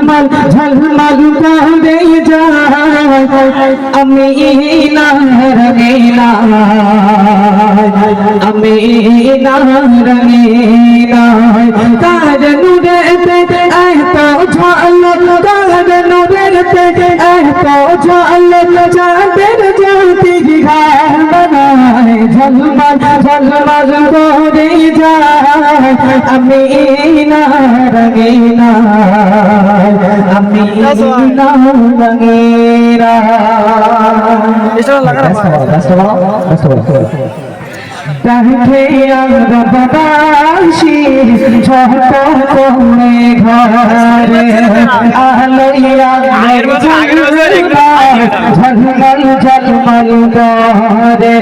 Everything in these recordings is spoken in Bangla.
ঝলমল ঝলমল করে যায়? আমি না রঙিনা আমি না রঙিনা কার নুরেতে এত ঝলক কার নুরেতে এত ঝলক চাঁদের ঝলমল করে যায় আমি না আমি না রঙিনা রাখে আমরা বাবাসি ছোট করে ঘরে আলোয়া ঝলমল ঝলমল করে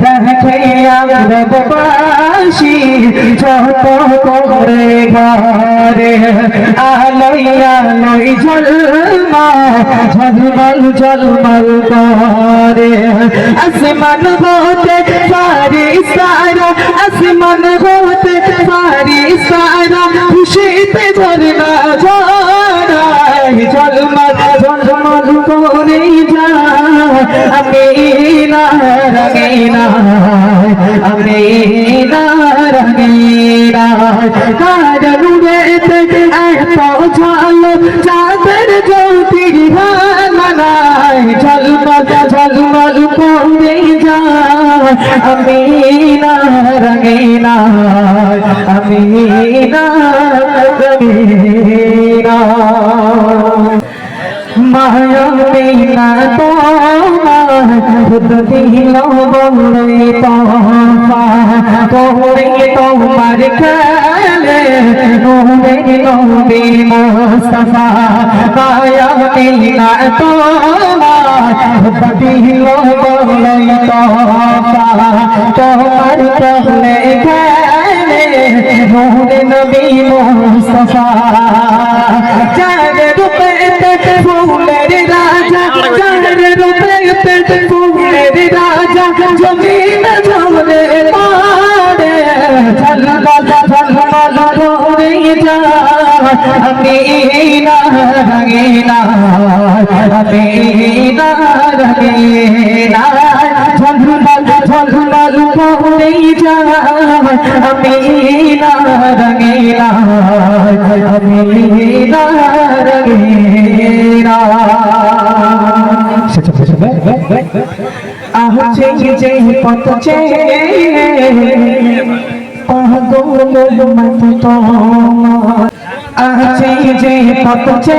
রাখে আমরা বাবাসি ছোট করে ঘরে আলোয়া লই ঝলমা ঝলমল ঝলমল করে আসমান হতে পারি সারা আসমান হতে পারি সারা খুশিতে ঝরনা ঝরাই ঝলমল ঝলমল করে যা আমি না রঙিনা আমি না রঙিনা কার নুরেতে এত ঝালো চাঁদের জ্যোতি ভাঙানাই ঝলমল আমি না রঙিনা আমি না রঙিনা মায়া বিনা তোমার খুদ দিল বলে তোফা তোরে তোমার খেলে নোরে নবী মুস্তাফা। মায়া বিনা তোমার খুদ দিল বলে তোফা তোমার খেলে খেলে নোরে নবী মুস্তাফা জানে রূপে ফুলের রাজা চাঁদের রূপে ফুলের রাজা জমিন ঝরে পারে ঝলমল ঝলমল করে যা আমি না রঙিনা আমি না রঙিনা ঝলমল ঝলমল করে যা আমি না রঙিনা আমি না রঙিনা আহছে যে পথ চে পাগল মত আছে যে পথ চে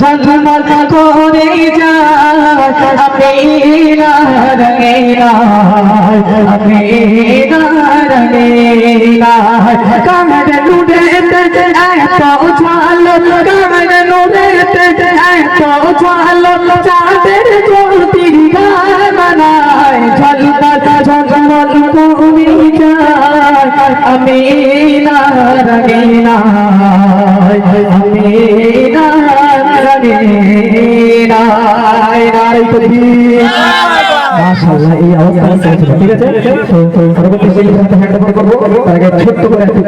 ঝলমল করে আমি না রঙিনা কামড় নুড়েতে এত ঝালো, কামড় নুড়েতে এত ঝালো, চাঁদের জ্যোতির বানায় ঝলমল ঝলমল করে যায় আমি না মাশাআল্লাহ এই অবস্থা ঠিক আছে? তো পরবর্তী হ্যান্ড করব তার আগে ছোট্ট করে একটু